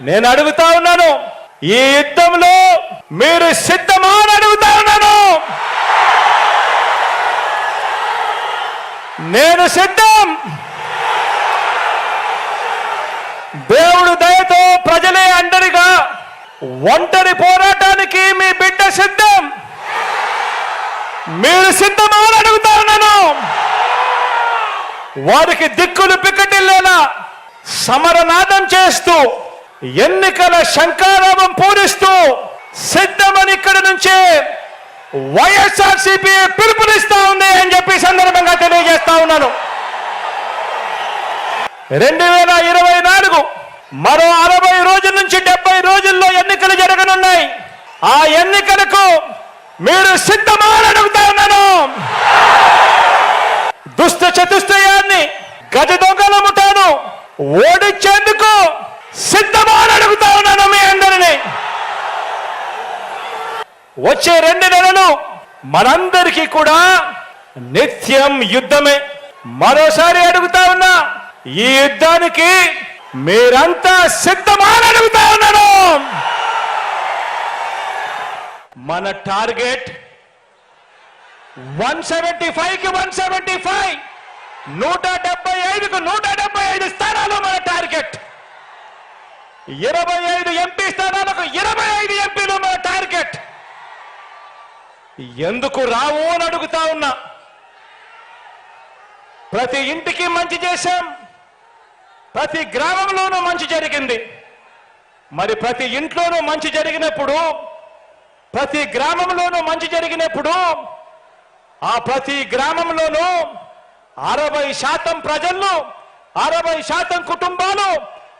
నేను అడుగుతా ఉన్నాను. ఈ యుద్ధంలో మీరు సిద్ధమా అని అడుగుతా ఉన్నాను. నేను సిద్ధం. దేవుడు దయతో ప్రజలే అండరిగా ఒంటరి పోరాటానికి మీ బిడ్డ సిద్ధం. మీరు సిద్ధమా అని అడుగుతా ఉన్నాను. వారికి దిక్కులు పిక్కటిల్లేలా సమరనాదం చేస్తూ ఎన్నికల శంకారామం పూరిస్తూ సిద్ధమని ఇక్కడి నుంచే వైఎస్ఆర్సిపి పిలుపునిస్తా ఉంది అని చెప్పి సందర్భంగా తెలియజేస్తా ఉన్నాను. రెండు వేల ఇరవై నాలుగు మరో అరవై రోజుల నుంచి డెబ్బై రోజుల్లో ఎన్నికలు జరగనున్నాయి. ఆ ఎన్నికలకు మీరు సిద్ధమా అని అడుగుతా ఉన్నాను. దుష్ట చతుష్టయాన్ని గజ దొంగల ముఠాను ఓ సిద్ధమా అని అడుగుతా ఉన్నాను మీ అందరినీ వచ్చే రెండు నెలలు మనందరికీ కూడా నిత్యం యుద్ధమే. మరోసారి అడుగుతా ఉన్నా ఈ యుద్ధానికి మీరంతా సిద్ధమా అడుగుతా ఉన్నాను. మన టార్గెట్ వన్ సెవెంటీ ఫైవ్కి వన్ సెవెంటీ ఫైవ్. నూట డెబ్బై ఐదుకు నూట డెబ్బై ఐదు స్థానాలు మన టార్గెట్. ఇరవై ఐదు ఎంపీ స్థానాలకు ఇరవై ఐదు ఎంపీలు మన టార్గెట్ ఎందుకు రావు అని అడుగుతా ఉన్నా. ప్రతి ఇంటికి మంచి చేశాం. ప్రతి గ్రామంలోనూ మంచి జరిగింది. మరి ప్రతి ఇంట్లోనూ మంచి జరిగినప్పుడు ప్రతి గ్రామంలోనూ మంచి జరిగినప్పుడు ఆ ప్రతి గ్రామంలోనూ అరవై శాతం ప్రజలు అరవై శాతం కుటుంబాలు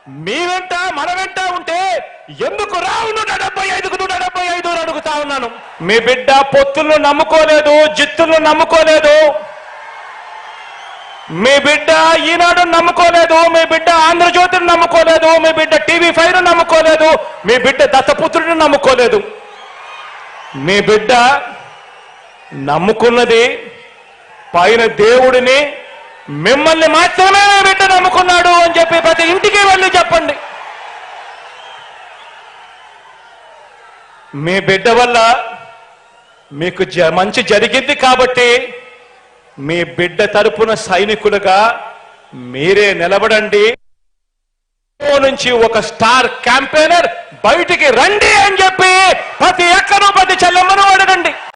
మీ వెంట మన వెంట ఉంటే ఎందుకు రావు నూట డెబ్బై ఐదుకు నూట డెబ్బై ఐదు అని అడుగుతా ఉన్నాను మీ బిడ్డ పొత్తులను నమ్ముకోలేదు జిత్తులను నమ్ముకోలేదు. మీ బిడ్డ ఈనాడు నమ్ముకోలేదు మీ బిడ్డ ఆంధ్రజ్యోతిని నమ్ముకోలేదు మీ బిడ్డ టీవీ ఫైవ్ నమ్ముకోలేదు మీ బిడ్డ దత్తపుత్రుడిని నమ్ముకోలేదు. మీ బిడ్డ నమ్ముకున్నది పైన దేవుడిని మిమ్మల్ని మాత్రమే మీ బిడ్డ నమ్ముకున్నాడు అని చెప్పి ప్రతి ఇంటికి వెళ్ళి చెప్పండి. మీ బిడ్డ వల్ల మీకు జ- మంచి జరిగింది కాబట్టి మీ బిడ్డ తరపున సైనికులుగా మీరే నిలబడండి. నుంచి ఒక స్టార్ క్యాంపెయినర్ బయటికి రండి అని చెప్పి ప్రతి ఎక్కడో ప్రతి చెల్లెమ్మను